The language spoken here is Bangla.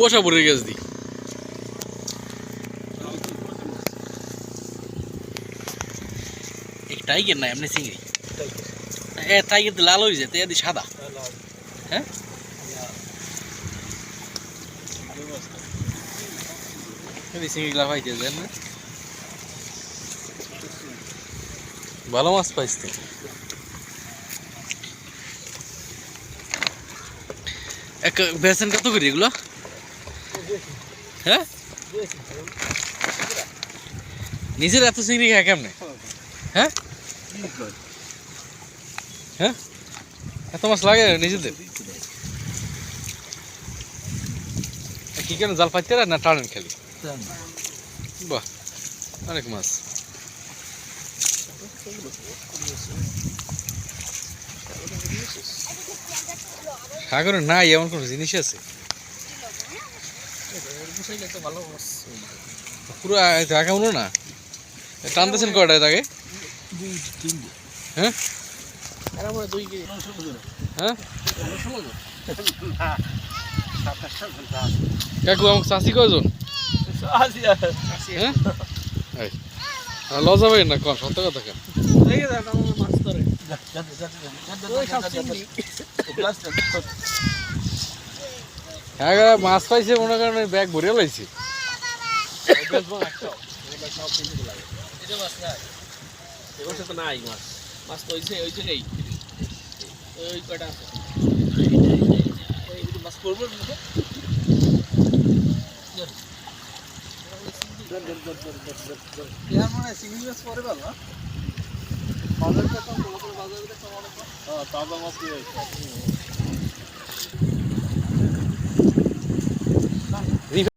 কুয়াশা পড়ে গেছে দি। টাইগার না এমনি চিংড়ি? এ টাইগার তো লাল হয়ে যায়, তো এদি সাদা। হ্যাঁ? চিংড়ি লাভ হইতে যায় না। ভালো মাছ পাইছ। তো এক বেসন কত করি এগুলো। হ্যাঁ? নিজের এত চিংড়ি খায় কেমনে? হ্যাঁ? হ্যাঁ? এত মাছ লাগে নিজেদের? কি কেন জাল পাইতে না টানেন খালি? বাহ, অনেক মাছ। সাগরে নাই, এমন কোনো জিনিস আছে? পুরো দেখা হলো না টানতেছেন কয়টা তাকে হ্যাঁ হ্যাঁ কাকু আমাকে চাষি কয়জন হ্যাঁ এই, আর না কন সত্য কথা কেন হ্যাঁ মাছ পাইছে, মনে করেন, ওই ব্যাগ ভরে লাইছি। নাই মাছ মাছ তো হইছে ওই জায়গায় ওই আছে। মাছ করব তাজা মাছ দিয়ে